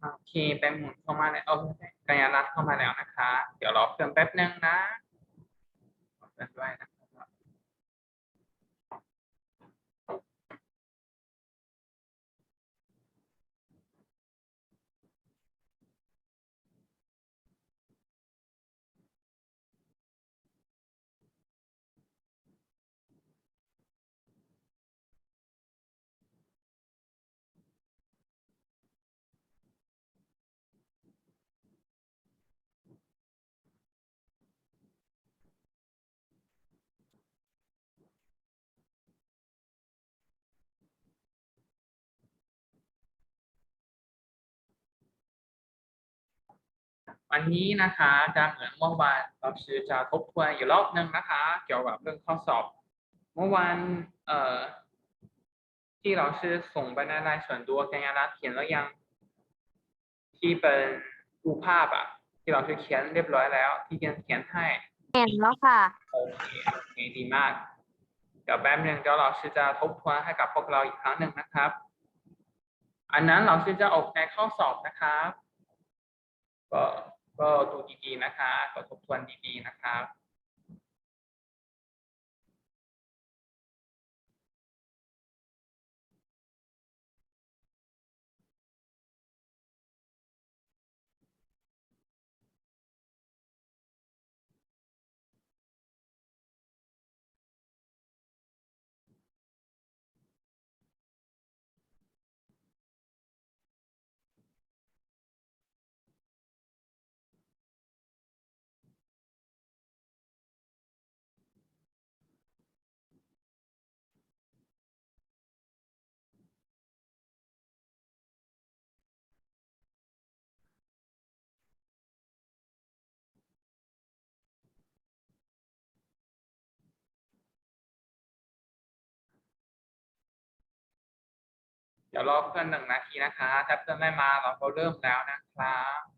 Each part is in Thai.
โอเคไปหมุนเข้ามาแล้วเอากัญญารัตน์เข้ามาแล้วนะคะ เดี๋ยวรอเพิ่มแป๊บนึงนะเพิ่มด้วยนะ วันนี้นะคะจะเหมือนเมื่อวานเราชื่อจะทบทวนอีกรอบหนึ่งนะคะ เกี่ยวกับเรื่องข้อสอบ เมื่อวานเอ่อที่เราชื่อส่งไปในรายส่วนตัวกัญญารัตน์เขียนแล้วยัง ที่เป็นรูปภาพอะที่เราชื่อเขียนเรียบร้อยแล้ว ที่เขียนเขียนให้เห็นแล้วค่ะโอเคโอเคดีมาก เดี๋ยวแป๊บนึงเดี๋ยวเราชื่อจะทบทวนให้กับพวกเราอีกครั้งหนึ่งนะครับ อันนั้นเราชื่อจะออกในข้อสอบนะครับก็ ก็ดูดีๆนะคะ ก็ทบทวนดีๆนะครับ ดี๋ยวรอเพื่อนหนึ่งนาทีนะคะ ถ้าเพื่อนไม่มาเราก็เริ่มแล้วนะครับ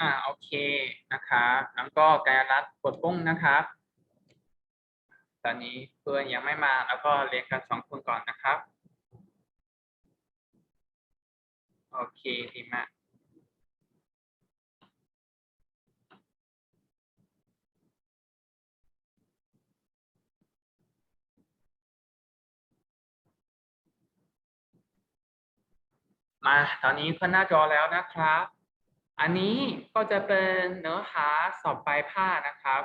อ่าโอเคนะครับแล้วก็กายรัฐกดปุ้งนะครับ ตอนนี้เพื่อนยังไม่มาแล้วก็เรียนกันสองคนก่อนนะครับ โอเคดีมากมาตอนนี้ขึ้นหน้าจอแล้วนะครับ อันนี้ก็จะเป็นเนื้อหาสอบปลายภาคนะครับ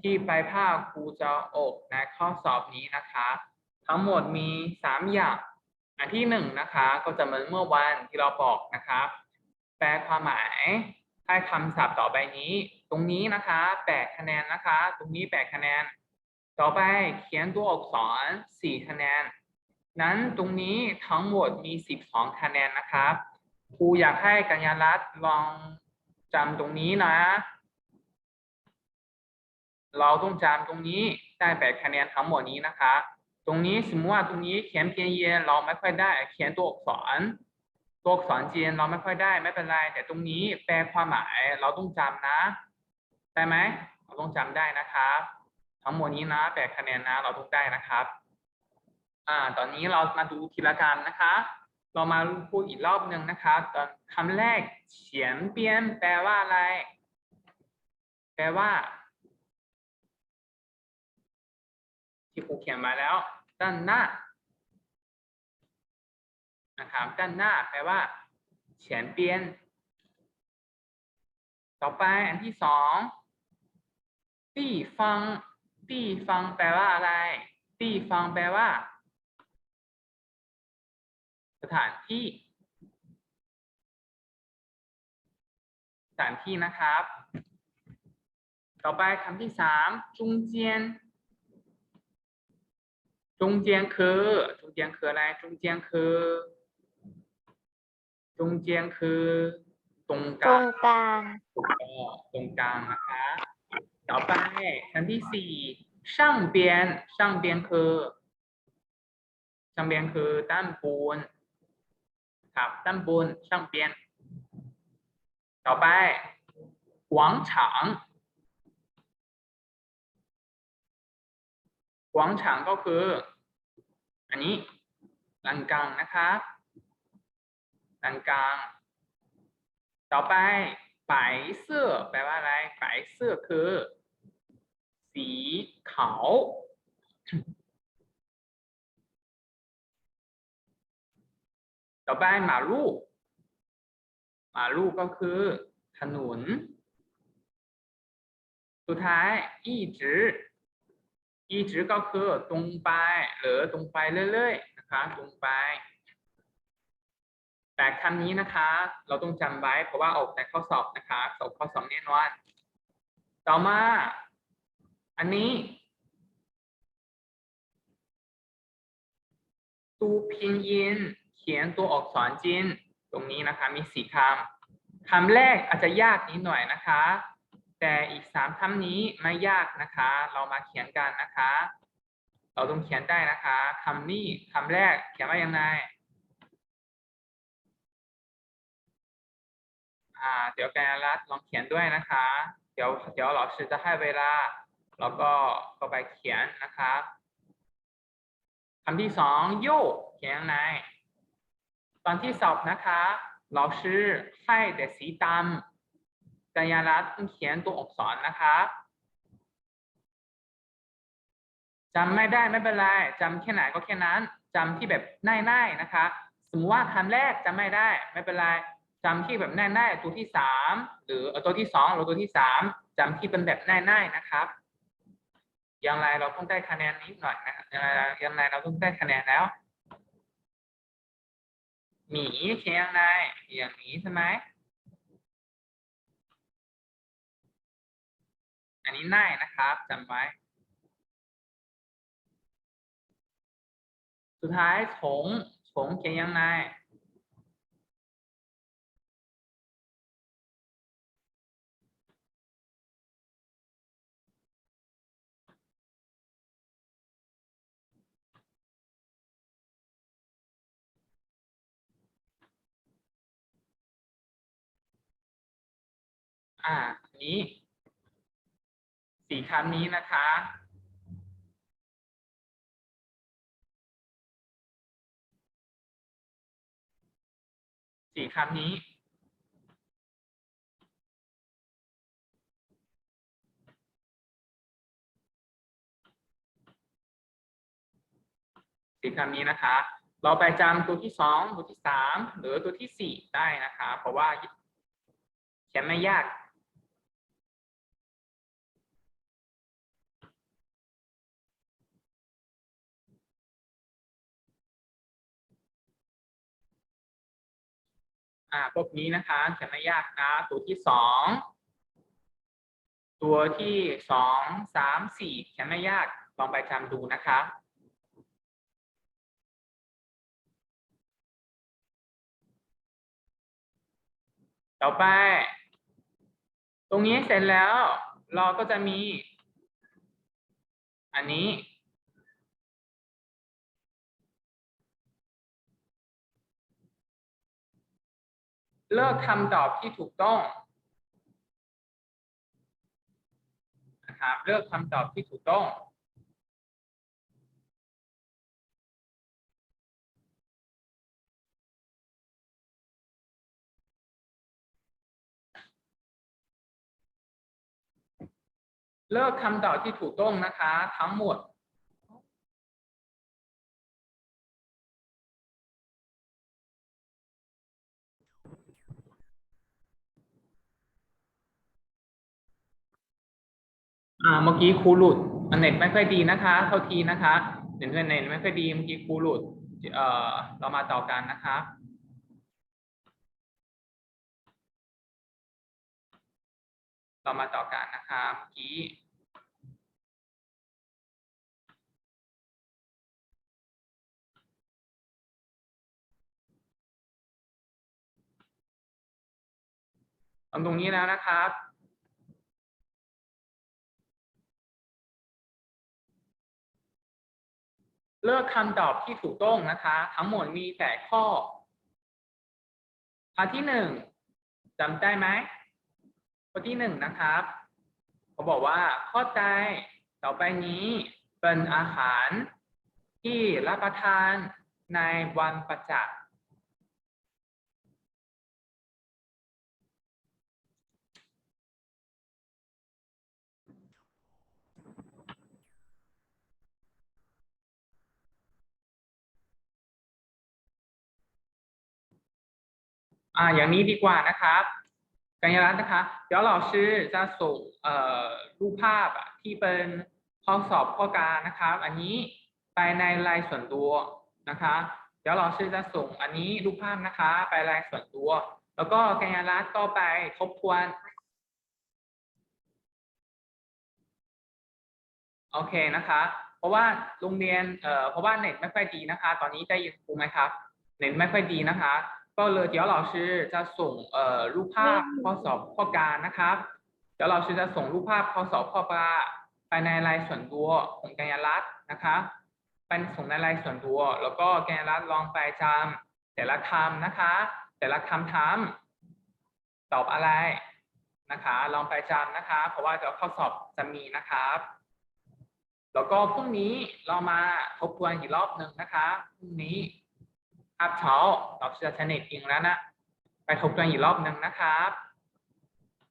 ที่ปลายภาคครูจะออกในข้อสอบนี้นะคะ ทั้งหมดมีสามอย่าง อันที่หนึ่งนะคะก็จะเหมือนเมื่อวานที่เราบอกนะครับ แปลความหมายให้คำศัพท์ต่อไปนี้ ตรงนี้นะคะแปดคะแนนนะคะ ตรงนี้แปดคะแนน ต่อไปเขียนตัวอักษรสี่คะแนน นั้นตรงนี้ทั้งหมดมี 12 คะแนนนะครับ ครูอยากให้กัญญารัตน์ลองจำตรงนี้นะ เราต้องจำตรงนี้ได้แปดคะแนนทั้งหมดนี้นะคะ ตรงนี้สมมติว่าตรงนี้เขียนเพียงเยนเราไม่ค่อยได้ เขียนตัวอักษร ตัวอักษรจีนเราไม่ค่อยได้ไม่เป็นไร แต่ตรงนี้แปลความหมายเราต้องจำนะได้ไหมเราต้องจำได้นะครับ ทั้งหมดนี้นะแปดคะแนนนะเราต้องได้นะครับ อ่า ตอนนี้เรามาดูทีละการนะคะ เรามาพูดอีกรอบหนึ่งนะคะตอนคำแรกเฉียนเปียนแปลว่าอะไร แปลว่า ที่ครูเขียนมาแล้วด้านหน้านะครับด้านหน้าแปลว่าเฉียนเปียน ต่อไปอันที่สองตี้ฟังตี้ฟังแปลว่าอะไรตี้ฟังแปลว่า สถานที่ สถานที่นะครับ ต่อไปคำที่สามจุงเจียนจุงเจียนคือจุงเจียนคืออะไรจุงเจียนคือจุงเจียนคือตรงกตรลางงกลางถูกต้องตรงกลางนะคะต่อไปคำที่สี่ช่างเบียนช่างเบียนคือช่างเบียนคือด้านบน ครับด้านบนช่างเปียนต่อไป广场广场ก็คือ อันนี้ลังกลางนะคะลังกลาง ต่อไป白色แปลว่าอะไร白色คือ สีขาว ต่อไปหมาลูก หมาลูกก็คือ ถนน สุดท้ายอีจืออีจือก็คือตรงไปหรือตรงไปเรื่อยๆนะคะตรงไป แต่คำนี้นะคะ เราต้องจำไว้เพราะว่าออกในข้อสอบนะคะสอบข้อสอบแน่นอนต่อมา อันนี้ตูพินยิน เขียนตัวอักษรจีนตรงนี้นะคะมีสี่คำคำแรกอาจจะยากนิดหน่อยนะคะ แต่อีกสามคำนี้ไม่ยากนะคะ เรามาเขียนกันนะคะ เราต้องเขียนได้นะคะคำนี้คำแรกเขียนว่ายังไงอ่าเดี๋ยวแกรัฐลองเขียนด้วยนะคะ เดี๋ยวเดี๋ยวเราจะให้เวลา แล้วก็ก็ไปเขียนนะคะคำที่สองโยกเขียนยังไง ตอนที่สอบนะคะเราชื่อให้แต่สีดำกัญญารัตน์เขียนตัวอักษรนะคะจำไม่ได้ไม่เป็นไรจำแค่ไหนก็แค่นั้นจำที่แบบง่ายๆนะคะ สมมติว่าคำแรกจำไม่ได้ไม่เป็นไรจำที่แบบง่ายๆตัวที่สามหรือตัวที่สองหรือตัวที่สามจำที่เป็นแบบง่ายๆนะครับ อย่างไรเราต้องได้คะแนนนิดหน่อยนะยังไรอย่างไรเราต้องได้คะแนนแล้ว หมีเขียนยังไงอย่างนี้ใช่ไหมอันนี้ง่ายนะครับจำไว้ สุดท้ายฉงฉงเขียนยังไง อ่าอันนี้สี่คำนี้นะคะ สี่คำนี้ สี่คำนี้นะคะ เราไปจำตัวที่สองตัวที่สามหรือตัวที่สี่ได้นะคะ เพราะว่าเขียนไม่ยาก อ่าพวกนี้นะคะเขียนไม่ยากนะ ตัวที่สองตัวที่สองสามสี่เขียนไม่ยากลองไปจำดูนะคะต่อไป ตรงนี้เสร็จแล้ว เราก็จะมี อันนี้ เลือกคำตอบที่ถูกต้องนะครับเลือกคำตอบที่ถูกต้องเลือกคำตอบที่ถูกต้องนะคะ ทั้งหมด อ่าเมื่อกี้ครูหลุดอันเน็ตไม่ค่อยดีนะคะเท่าทีนะคะเน็ตเน็ตไม่ค่อยดีเมื่อกี้ครูหลุดเอ่อเรามาต่อกันนะคะเรามาต่อกันนะคะเมื่อกี้ทำตรงนี้แล้วนะครับ เลือกคำตอบที่ถูกต้องนะคะ ทั้งหมดมีแต่ข้อข้อที่หนึ่งจำได้ไหมข้อที่หนึ่งนะครับเขาบอกว่าข้อใจต่อไปนี้เป็นอาหารที่รับประทานในวันประจักษ์ อ่าอย่างนี้ดีกว่านะครับกัญญารัตน์นะคะ เดี๋ยวเราชื่อจะส่งเอ่อรูปภาพที่เป็นข้อสอบข้อการนะครับ อันนี้ไปในไลน์ส่วนตัวนะคะ เดี๋ยวเราชื่อจะส่งอันนี้รูปภาพนะคะ ไปไลน์ส่วนตัว แล้วก็กัญญารัตน์ก็ไปทบทวนโอเคนะคะ เพราะว่าโรงเรียนเอ่อเพราะว่าเน็ตไม่ค่อยดีนะคะ ตอนนี้ได้ยินครูไหมครับ เน็ตไม่ค่อยดีนะคะ ก็เลยเดี๋ยวเราชื่อจะส่งเอ่อรูปภาพข้อสอบข้อการนะครับ เดี๋ยวเราชื่อจะส่งรูปภาพข้อสอบข้อการไปในไลน์ส่วนตัวของกัญญารัตน์นะคะไปส่งในไลน์ส่วนตัว แล้วก็กัญญารัตน์ลองไปจำแต่ละคำนะคะ แต่ละคำถามตอบอะไรนะคะ ลองไปจำนะคะ เพราะว่าเดี๋ยวข้อสอบจะมีนะครับแล้วก็พรุ่งนี้เรามาทบทวนอีกรอบหนึ่งนะคะพรุ่งนี้ คาบเช้าเราจะช้เน็ตเองแล้วนะ ไปทบทวนอีกรอบหนึ่งนะครับ